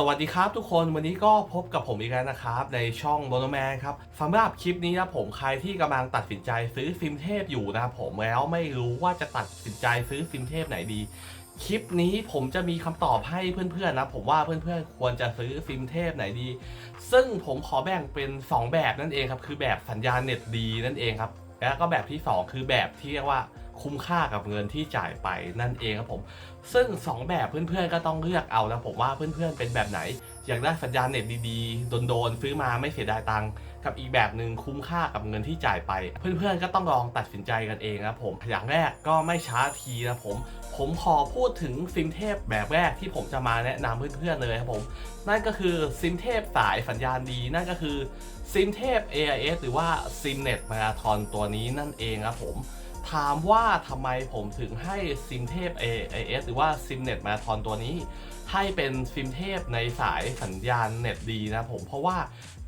สวัสดีครับทุกคนวันนี้ก็พบกับผมอีกแล้วนะครับ ในช่องโ o โนแมนครับสำหรับคลิปนี้นะผมใครที่กำลังตัดสินใจซื้อฟิล์มเทพอยู่นะผมแล้วไม่รู้ว่าจะตัดสินใจซื้อฟิล์มเทพไหนดี คลิปนี้ผมจะมีคำตอบให้เพื่อนๆนะผมว่าเพื่อนๆควรจะซื้อฟิล์มเทพไหนดี ซึ่งผมขอแบ่งเป็น 2 แบบนั่นเองครับคือแบบสัญญาณเน็ตดีนั่นเองครับแล้วก็แบบที่ 2 คือแบบที่เรียกว่า คุ้มค่ากับเงินที่จ่ายไปนั่นเองครับผม ซึ่ง 2 แบบเพื่อนๆก็ต้องเลือกเอานะผมว่าเพื่อนๆเป็นแบบไหน อยากได้สัญญาณเน็ตดีๆโดนๆซื้อมาไม่เสียดายตังค์กับอีกแบบหนึ่งคุ้มค่ากับเงินที่จ่ายไป เพื่อนๆก็ต้องลองตัดสินใจกันเองนะผมอย่างแรกก็ไม่ช้าทีนะผม ผมขอพูดถึงซิมเทพแบบแรกที่ผมจะมาแนะนำเพื่อนๆเลยครับผมนั่นก็คือซิมเทพสายสัญญาณดีนั่นก็คือซิมเทพ AIS หรือว่าซิมเน็ตมาราธอนตัวนี้นั่นเองครับผม ถามว่าทำไมผมถึงให้ซิมเทพ AIS หรือว่าซิมเน็ตมาราธอนตัวนี้ ให้เป็นซิมเทพในสายสัญญาณเน็ตดีนะผมเพราะว่า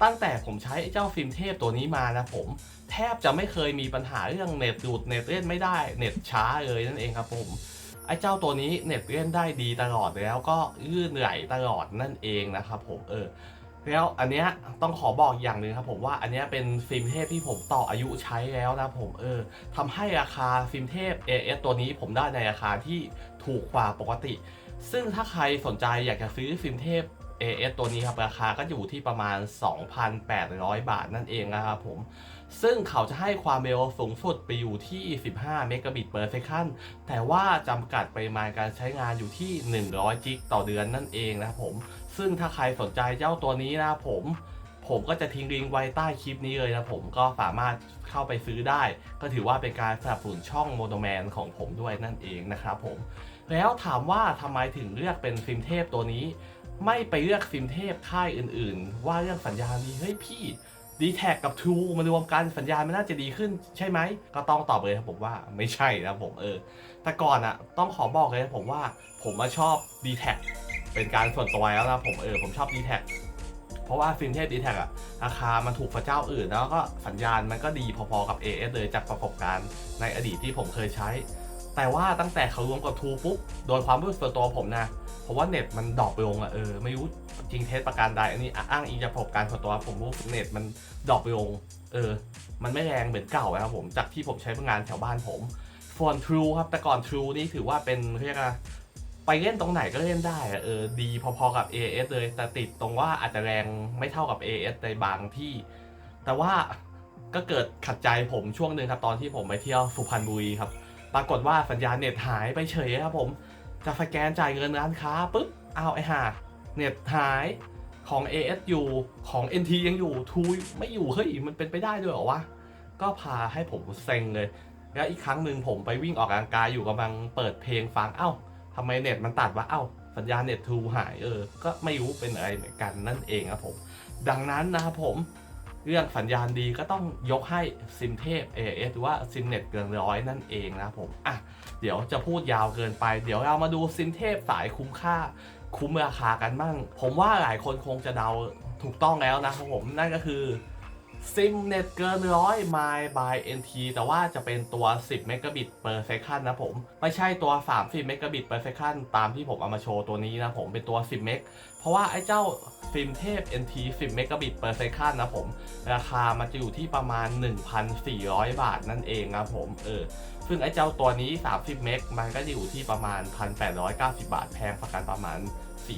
ตั้งแต่ผมใช้เจ้าซิมเทพตัวนี้มานะผมแทบจะไม่เคยมีปัญหาเรื่องเน็ตดูดเน็ตเล่นไม่ได้เน็ตช้าเลยนั่นเองครับผมไอ้เจ้าตัวนี้เน็ตเล่นได้ดีตลอดแล้วก็ลื่นไหลตลอดนั่นเองนะครับผมเออ แล้วอันเนี้ยต้องขอบอกอย่างหนึ่งครับผมว่าอันเนี้ยเป็นฟิล์มเทพที่ผมต่ออายุใช้แล้วนะผมเออทำให้ราคาฟิล์มเทพ AS ตัวนี้ผมได้ในราคาที่ถูกกว่าปกติ ซึ่งถ้าใครสนใจอยากจะซื้อฟิล์มเทพ AS ตัวนี้ครับราคาก็อยู่ที่ประมาณ 2,800 บาทนั่นเองนะครับผม ซึ่งเขาจะให้ความเร็วสูงสุดไปอยู่ที่ 15 เมกะบิต per second แต่ว่าจำกัดปริมาณการใช้งานอยู่ที่ 100 จิกต่อเดือนนั่นเองนะครับผม ซึ่งถ้าใครสนใจเจ้าตัวนี้นะผม ผมก็จะทิ้งลิงก์ไว้ใต้คลิปนี้เลยนะผมก็สามารถเข้าไปซื้อได้ ก็ถือว่าเป็นการสนับสนุนช่องโมโนแมนของผมด้วยนั่นเองนะครับผม แล้วถามว่าทำไมถึงเลือกเป็นฟิล์มเทพตัวนี้ ไม่ไปเลือกฟิล์มเทพค่ายอื่นๆ ว่าเรื่องสัญญาณดีเฮ้ยพี่ดีแท็กับ True มารวมกันสัญญาณมันน่าจะดีขึ้นใช่ไหม ก็ต้องตอบเลยครับผมว่าไม่ใช่นะผมเออ แต่ก่อนอะต้องขอบอกเลยนะผมว่าผมมาชอบ d t แท เป็นการส่วนตัวแล้วนะผมเออผมชอบ d t แท็เพราะว่าฟิล์มเทพ d t แท็อะราคามันถูกกว่าเจ้าอื่น แล้วก็สัญญาณมันก็ดีพอๆกับ AS เลยจากประสบการณ์ในอดีตที่ผมเคยใช้ แต่ว่าตั้งแต่เขารวมกับ True ปุ๊บโดยความรู้สึกส่วนตัวผมนะเพราะว่าเน็ตมันดรอปลงอะเออไม่รู้จริงเท็จประการใดอันนี้อ้างอิงจากประสบการณ์ส่วนตัวผมรู้เน็ตมันดรอปลงเออ มันไม่แรงเหมือนเก่าแล้วครับผม จากที่ผมใช้งานแถวบ้านผมส่วน True ครับ แต่ก่อน True นี่ถือว่าเป็นเรียกว่าไไปเล่นตรงไหนก็เล่นได้เออดีพอๆกับ AS เลย แต่ติดตรงว่าอาจจะแรงไม่เท่ากับ AS ในบางที่ แต่ว่าก็เกิดขัดใจผมช่วงหนึ่งครับ ตอนที่ผมไปเที่ยวสุพรรณบุรีครับ ปรากฏว่าสัญญาณเน็ตหายไปเฉยครับผม จะสแกนจ่ายเงินร้านค้าปุ๊บอ้าวไอ้ห่าเน็ตหายของ AS อยู่ของ NT ยังอยู่ทูไม่อยู่เฮ้ยมันเป็นไปได้ด้วยเหรอวะก็พาให้ผมเซ็งเลย แล้วอีกครั้งหนึ่งผมไปวิ่งออกกำลังกายอยู่กำลังเปิดเพลงฟังเอ้า ทำไมเน็ตมันตัดวะเอ้าสัญญาณเน็ตทูหายเออ ก็ไม่รู้เป็นอะไรเหมือนกันนั่นเองครับผม ดังนั้นนะครับผมเรื่องสัญญาณดีก็ต้องยกให้ซิมเทพ AS หรือว่าซิมเน็ตเกินร้อยนั่นเองนะครับผมอะเดี๋ยวจะพูดยาวเกินไป เดี๋ยวเรามาดูซิมเทพสายคุ้มค่า คุ้มราคากันบ้าง ผมว่าหลายคนคงจะเดาถูกต้องแล้วนะครับผมนั่นก็คือ ซิมเน็ตเกินร้อย My by NT แต่ว่าจะเป็นตัว 10เมกะบิต per second นะผม ไม่ใช่ตัว 30เมกะบิต per second ตามที่ผมเอามาโชว์ตัวนี้นะผมเป็นตัว 10เมกเพราะว่าไอ้เจ้าฟิล์มเทพ NT 10เมกะบิต per second นะผม ราคามันจะอยู่ที่ประมาณ 1,400 บาทนั่นเองนะผมเออซึ่งไอ้เจ้าตัวนี้ 30 เมกมันก็จะอยู่ที่ประมาณ 1,890 บาทแพงประกันประมาณ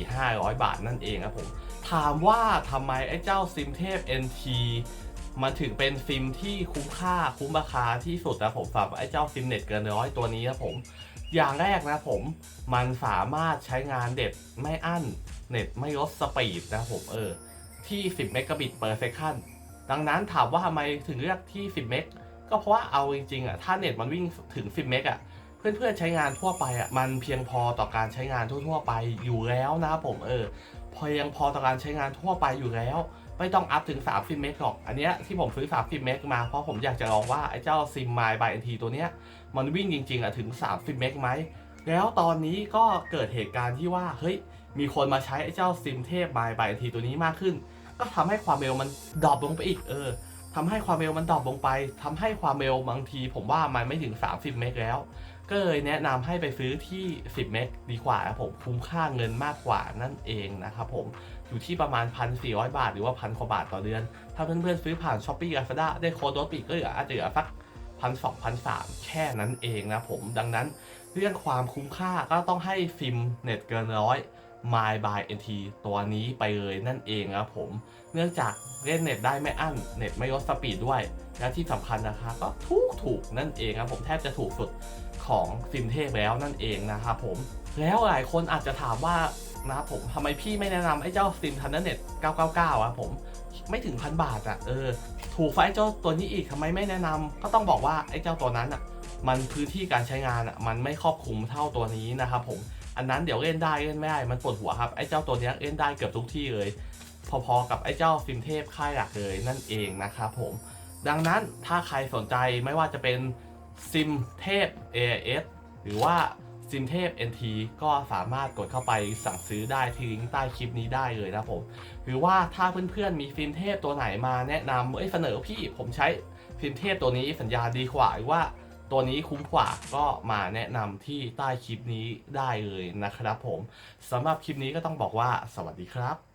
4-500 บาทนั่นเองครับผม ถามว่าทำไมไอ้เจ้าซิมเทพ NT มันถึงเป็นซิมที่คุ้มค่าคุ้มราคาที่สุดนะผมสำหรับไอ้เจ้าซิมเน็ตเกินร้อยตัวนี้นะผม อย่างแรกนะผมมันสามารถใช้งานเด็ดไม่อั้น เน็ตไม่ลดสปีดนะผมเออ ที่ 10 เมกะบิต per second ดังนั้นถามว่าทำไมถึงเลือกที่ 10 เมกก็เพราะว่าเอาจริงๆอะถ้าเน็ตมันวิ่งถึง 10 เมกอะเพื่อนๆใช้งานทั่วไปอะมันเพียงพอต่อการใช้งานทั่วๆไปอยู่แล้วนะผมเออพอยังพอต่อการใช้งานทั่วไปอยู่แล้ว ไม่ต้องอัพถึง 30 เมกหรอก อันเนี้ยที่ผมซื้อ 30 เมกมาเพราะผมอยากจะลองว่าไอ้เจ้า Sim My by NT ตัวเนี้ยมันวิ่งจริงๆอะถึง 30 เมกไหม แล้วตอนนี้ก็เกิดเหตุการณ์ที่ว่าเฮ้ยมีคนมาใช้ไอ้เจ้าซิมเทพ My by NT ตัวนี้มากขึ้น ก็ทำให้ความเร็วมันดรอปลงไปอีกเออทำให้ความเร็วมันดรอปลงไปทำให้ความเร็วบางที ผมว่ามันไม่ถึง 30 เมกแล้ว ก็เลยแนะนำให้ไปซื้อที่ 10 เมกดีกว่าครับผมคุ้มค่าเงินมากกว่านั่นเองนะครับผม อยู่ที่ประมาณ 1,400 บาท หรือว่าพันกว่าบาทต่อเดือน ถ้าเพื่อนๆซื้อผ่าน s h อ p e e Lazada ได้โค้ดลดปีกก็เหลืออาจจะเหลือสักพันสองพันสามแค่นั้นเองนะผมดังนั้นเรื่องความคุ้มค่าก็ต้องให้ฟิล์มเน็ตเกินร้อย My by NT ตัวนี้ไปเลยนั่นเองครับผม เนื่องจากเล่นเน็ตได้ไม่อั้น เน็ตไม่ลดสปีดด้วย และที่สำคัญนะคะก็ถูกถูกนั่นเองครับผมแทบจะถูกสุดของฟิมเทพแล้วนั่นเองนะครับผม แล้วหลายคนอาจจะถามว่า นะครับผมทำไมพี่ไม่แนะนำไอ้เจ้าซิมทันเน็ต999อะผมไม่ถึงพันบาทอะเออถูกไฟเจ้าตัวนี้อีกทำไมไม่แนะนำก็ต้องบอกว่าไอ้เจ้าตัวนั้นอะมันพื้นที่การใช้งานอะมันไม่ครอบคลุมเท่าตัวนี้นะครับผมอันนั้นเดี๋ยวเล่นได้เล่นไม่ได้มันปวดหัวครับไอ้เจ้าตัวนี้เล่นได้เกือบทุกที่เลย พอๆกับไอ้เจ้าฟิล์มเทพค่ายหลักเลยนั่นเองนะครับผมดังนั้นถ้าใครสนใจไม่ว่าจะเป็นซิมเทพ AIS หรือว่า ซิมเทพ NT ก็สามารถกดเข้าไปสั่งซื้อได้ที่ลิงก์ใต้คลิปนี้ได้เลยนะผมหรือว่าถ้าเพื่อนๆมีฟิล์มเทพตัวไหนมาแนะนำเอ้ยเสนอพี่ผมใช้ฟิล์มเทพตัวนี้สัญญาดีกว่าหรือว่าตัวนี้คุ้มกว่าก็มาแนะนำที่ใต้คลิปนี้ได้เลยนะครับผมสำหรับคลิปนี้ก็ต้องบอกว่าสวัสดีครับ